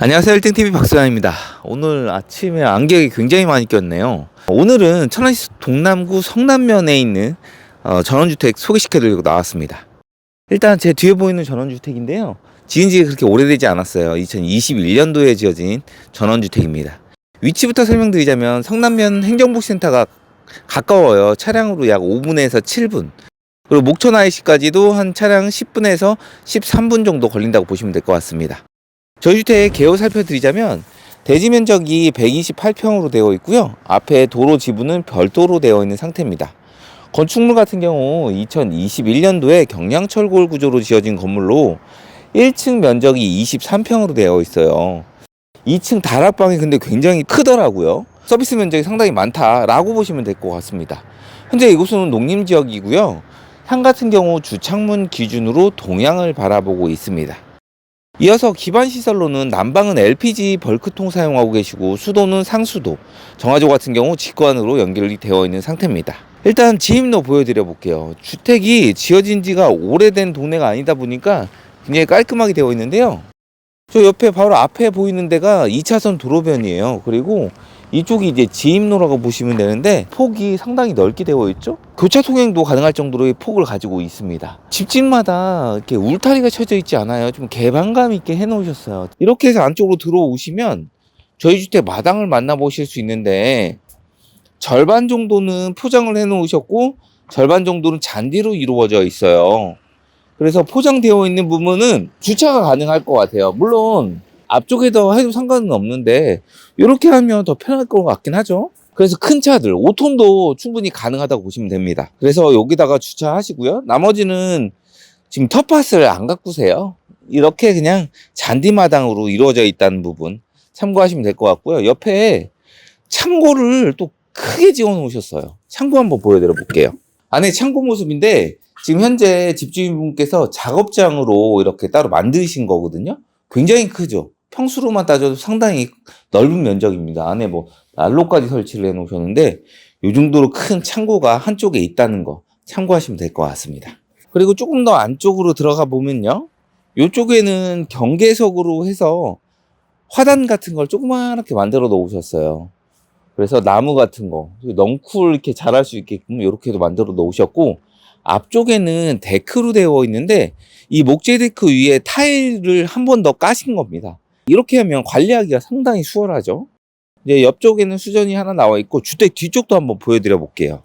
안녕하세요. 1등TV 박수환입니다. 오늘 아침에 안경이 굉장히 많이 꼈네요. 오늘은 천안시 동남구 성남면에 있는 어, 전원주택 소개시켜 드리고 나왔습니다. 일단 제 뒤에 보이는 전원주택인데요. 지은 지가 그렇게 오래되지 않았어요. 2021년도에 지어진 전원주택입니다. 위치부터 설명드리자면 성남면 행정복지센터가 가까워요. 차량으로 약 5분에서 7분. 그리고 목천 IC까지도 한 차량 10분에서 13분 정도 걸린다고 보시면 될 것 같습니다 저희 주택 개요 살펴드리자면 대지 면적이 128평으로 되어 있고요. 앞에 도로 지붕은 별도로 되어 있는 상태입니다. 건축물 같은 경우 2021년도에 경량철골 구조로 지어진 건물로 1층 면적이 23평으로 되어 있어요. 2층 다락방이 근데 굉장히 크더라고요. 서비스 면적이 상당히 많다라고 보시면 될 것 같습니다. 현재 이곳은 농림 지역이고요. 향 같은 경우 주창문 기준으로 동향을 바라보고 있습니다. 이어서 기반 시설로는 난방은 LPG 벌크통 사용하고 계시고 수도는 상수도, 정화조 같은 경우 직관으로 연결이 되어 있는 상태입니다. 일단 지임로 보여드려 볼게요. 주택이 지어진 지가 오래된 동네가 아니다 보니까 굉장히 깔끔하게 되어 있는데요. 저 옆에 바로 앞에 보이는 데가 2차선 도로변이에요. 그리고 이쪽이 이제 지임로라고 보시면 되는데 폭이 상당히 넓게 되어 있죠. 교차 통행도 가능할 정도로의 폭을 가지고 있습니다. 집집마다 이렇게 울타리가 쳐져 있지 않아요. 좀 개방감 있게 해 놓으셨어요. 이렇게 해서 안쪽으로 들어오시면 저희 주택 마당을 만나보실 수 있는데 절반 정도는 포장을 해 놓으셨고 절반 정도는 잔디로 이루어져 있어요. 그래서 포장되어 있는 부분은 주차가 가능할 것 같아요. 물론 앞쪽에다 해도 상관은 없는데 이렇게 하면 더 편할 것 같긴 하죠. 그래서 큰 차들 5톤도 충분히 가능하다고 보시면 됩니다. 그래서 여기다가 주차하시고요. 나머지는 지금 텃밭을 안 가꾸세요. 이렇게 그냥 잔디마당으로 이루어져 있다는 부분 참고하시면 될 것 같고요. 옆에 창고를 또 크게 지어 놓으셨어요. 창고 한번 보여드려 볼게요. 안에 창고 모습인데 지금 현재 집주인분께서 작업장으로 이렇게 따로 만드신 거거든요. 굉장히 크죠. 평수로만 따져도 상당히 넓은 면적입니다. 안에 뭐 난로까지 설치를 해 놓으셨는데 이 정도로 큰 창고가 한쪽에 있다는 거 참고하시면 될 것 같습니다. 그리고 조금 더 안쪽으로 들어가 보면요. 이쪽에는 경계석으로 해서 화단 같은 걸 조그맣게 만들어 놓으셨어요. 그래서 나무 같은 거, 넝쿨 이렇게 자랄 수 있게끔 이렇게도 만들어 놓으셨고, 앞쪽에는 데크로 되어 있는데, 이 목재 데크 위에 타일을 한 번 더 까신 겁니다. 이렇게 하면 관리하기가 상당히 수월하죠. 이제 옆쪽에는 수전이 하나 나와 있고, 주택 뒤쪽도 한번 보여드려 볼게요.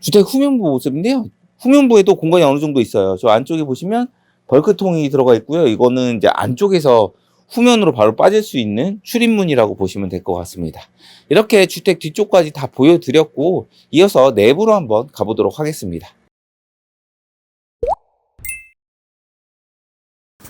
주택 후면부 모습인데요. 후면부에도 공간이 어느 정도 있어요. 저 안쪽에 보시면 벌크통이 들어가 있고요. 이거는 이제 안쪽에서 후면으로 바로 빠질 수 있는 출입문이라고 보시면 될 것 같습니다. 이렇게 주택 뒤쪽까지 다 보여드렸고 이어서 내부로 한번 가보도록 하겠습니다.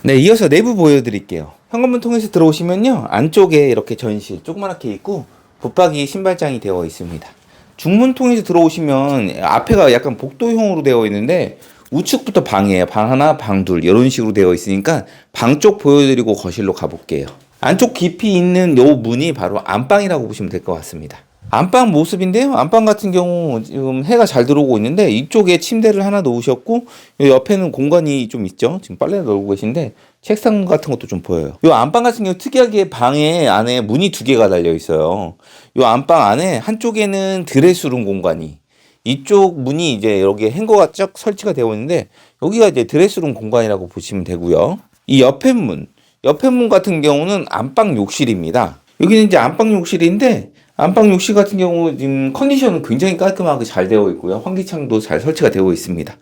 네, 이어서 내부 보여드릴게요. 현관문 통해서 들어오시면요. 안쪽에 이렇게 전실 조그맣게 있고 붙박이 신발장이 되어 있습니다. 중문 통해서 들어오시면 앞에가 약간 복도형으로 되어 있는데 우측부터 방이에요. 방 하나, 방 둘 이런 식으로 되어 있으니까 방 쪽 보여드리고 거실로 가볼게요. 안쪽 깊이 있는 요 문이 바로 안방이라고 보시면 될 것 같습니다. 안방 모습인데요. 안방 같은 경우 지금 해가 잘 들어오고 있는데 이쪽에 침대를 하나 놓으셨고 요 옆에는 공간이 좀 있죠. 지금 빨래 널고 계신데 책상 같은 것도 좀 보여요. 요 안방 같은 경우 특이하게 방에 안에 문이 두 개가 달려 있어요. 요 안방 안에 한쪽에는 드레스룸 공간이 이쪽 문이 이제 여기 행거가 쫙 설치가 되어 있는데 여기가 이제 드레스룸 공간이라고 보시면 되고요. 이 옆에 문, 옆에 문 같은 경우는 안방 욕실입니다. 여기는 이제 안방 욕실인데 안방 욕실 같은 경우 지금 컨디션은 굉장히 깔끔하게 잘 되어 있고요. 환기창도 잘 설치가 되어 있습니다.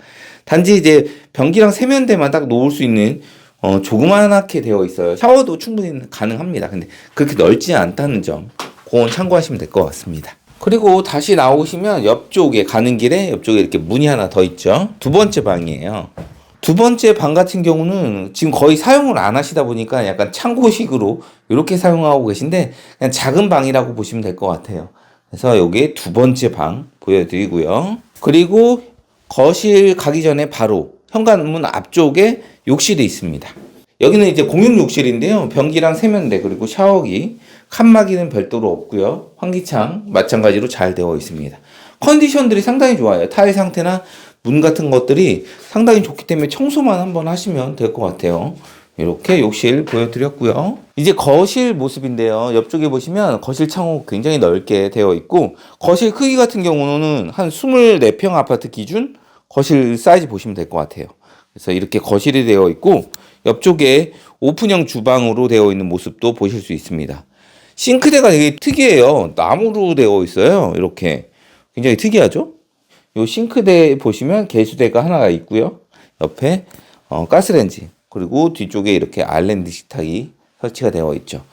단지 이제 변기랑 세면대만 딱 놓을 수 있는 어, 조그만하게 되어 있어요. 샤워도 충분히 가능합니다. 근데 그렇게 넓지 않다는 점, 그건 참고하시면 될 것 같습니다. 그리고 다시 나오시면 옆쪽에 가는 길에 옆쪽에 이렇게 문이 하나 더 있죠. 두 번째 방이에요. 두 번째 방 같은 경우는 지금 거의 사용을 안 하시다 보니까 약간 창고식으로 이렇게 사용하고 계신데 그냥 작은 방이라고 보시면 될 것 같아요. 그래서 여기 두 번째 방 보여드리고요. 그리고 거실 가기 전에 바로 현관문 앞쪽에 욕실이 있습니다. 여기는 이제 공용 욕실인데요. 변기랑 세면대 그리고 샤워기, 칸막이는 별도로 없고요. 환기창 마찬가지로 잘 되어 있습니다. 컨디션들이 상당히 좋아요. 타일 상태나 문 같은 것들이 상당히 좋기 때문에 청소만 한번 하시면 될 것 같아요. 이렇게 욕실 보여드렸고요. 이제 거실 모습인데요. 옆쪽에 보시면 거실 창호 굉장히 넓게 되어 있고 거실 크기 같은 경우는 한 24평 아파트 기준 거실 사이즈 보시면 될 것 같아요. 그래서 이렇게 거실이 되어 있고 옆쪽에 오픈형 주방으로 되어 있는 모습도 보실 수 있습니다. 싱크대가 되게 특이해요. 나무로 되어 있어요. 이렇게 굉장히 특이하죠? 요 싱크대 보시면 개수대가 하나가 있고요. 옆에 어, 가스레인지 그리고 뒤쪽에 이렇게 아일랜드 식탁이 설치가 되어 있죠.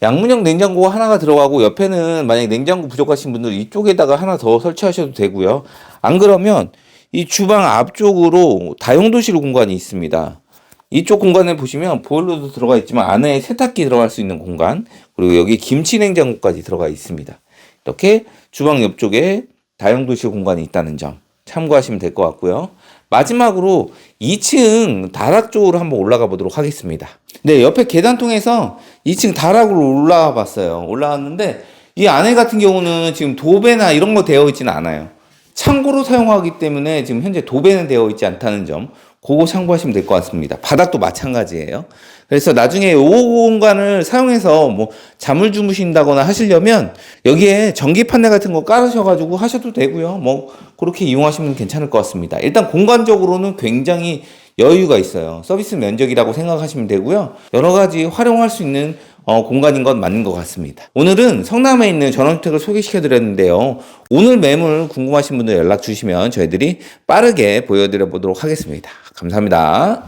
양문형 냉장고가 하나가 들어가고 옆에는 만약에 냉장고 부족하신 분들 이쪽에다가 하나 더 설치하셔도 되고요. 안 그러면 이 주방 앞쪽으로 다용도실 공간이 있습니다. 이쪽 공간에 보시면 보일러도 들어가 있지만 안에 세탁기 들어갈 수 있는 공간 그리고 여기 김치 냉장고까지 들어가 있습니다. 이렇게 주방 옆쪽에 다용도실 공간이 있다는 점 참고하시면 될 것 같고요. 마지막으로 2층 다락 쪽으로 한번 올라가 보도록 하겠습니다. 네, 옆에 계단 통해서 2층 다락으로 올라와 봤어요. 올라왔는데 이 안에 같은 경우는 지금 도배나 이런 거 되어 있지는 않아요. 창고로 사용하기 때문에 지금 현재 도배는 되어 있지 않다는 점 그거 참고하시면 될 것 같습니다. 바닥도 마찬가지예요. 그래서 나중에 이 공간을 사용해서 뭐 잠을 주무신다거나 하시려면 여기에 전기 판넬 같은 거 깔으셔가지고 하셔도 되고요. 뭐 그렇게 이용하시면 괜찮을 것 같습니다. 일단 공간적으로는 굉장히 여유가 있어요. 서비스 면적이라고 생각하시면 되고요. 여러 가지 활용할 수 있는 어, 공간인 건 맞는 것 같습니다. 오늘은 성남에 있는 전원주택을 소개시켜 드렸는데요. 오늘 매물 궁금하신 분들 연락 주시면 저희들이 빠르게 보여드려 보도록 하겠습니다. 감사합니다.